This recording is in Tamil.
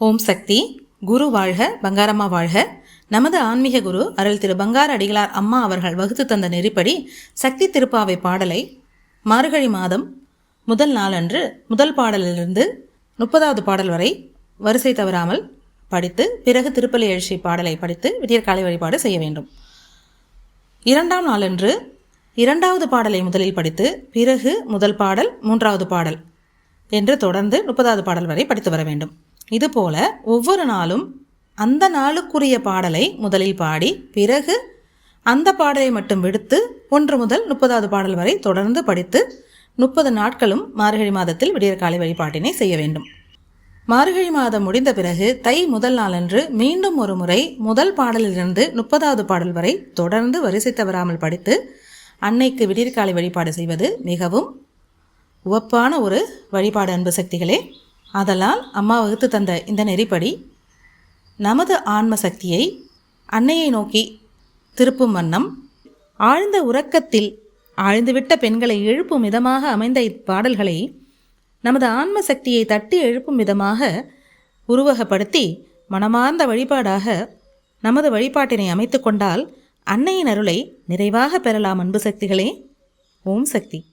ஓம் சக்தி. குரு வாழ்க பங்காரம்மா வாழ்க. நமது ஆன்மீக குரு அருள் திரு பங்கார அடிகளார் அம்மா அவர்கள் வகுத்து தந்த நெறிப்படி சக்தி திருப்பாவை பாடலை மார்கழி மாதம் முதல் நாளன்று முதல் பாடலிலிருந்து முப்பதாவது பாடல் வரை வரிசை தவறாமல் படித்து பிறகு திருப்பலி எழுச்சி பாடலை படித்து விடியற்காலை வழிபாடு செய்ய வேண்டும். இரண்டாம் நாளன்று இரண்டாவது பாடலை முதலில் படித்து பிறகு முதல் பாடல் மூன்றாவது பாடல் என்று தொடர்ந்து முப்பதாவது பாடல் வரை படித்து வர வேண்டும். இதுபோல ஒவ்வொரு நாளும் அந்த நாளுக்குரிய பாடலை முதலில் பாடி பிறகு அந்த பாடலை மட்டும் விடுத்து ஒன்று முதல் முப்பதாவது பாடல் வரை தொடர்ந்து படித்து முப்பது நாட்களும் மார்கழி மாதத்தில் விடியற்காலை வழிபாட்டினை செய்ய வேண்டும். மார்கழி மாதம் முடிந்த பிறகு தை முதல் நாளன்று மீண்டும் ஒரு முறை முதல் பாடலிலிருந்து முப்பதாவது பாடல் வரை தொடர்ந்து வரிசை தவறாமல் படித்து அன்னைக்கு விடியற்காலை வழிபாடு செய்வது மிகவும் உவப்பான ஒரு வழிபாடு அன்பு சக்திகளே. ஆதலால் அம்மா வகுத்து தந்த இந்த நெறிப்படி நமது ஆன்ம சக்தியை அன்னையை நோக்கி திருப்பும் வண்ணம் ஆழ்ந்த உறக்கத்தில் ஆழ்ந்துவிட்ட பெண்களை எழுப்பும் விதமாக அமைந்த இப்பாடல்களை நமது ஆன்ம சக்தியை தட்டி எழுப்பும் விதமாக உருவகப்படுத்தி மனமார்ந்த வழிபாடாக நமது வழிபாட்டினை அமைத்து கொண்டால் அன்னையின் அருளை நிறைவாக பெறலாம் அன்பு சக்திகளே. ஓம் சக்தி.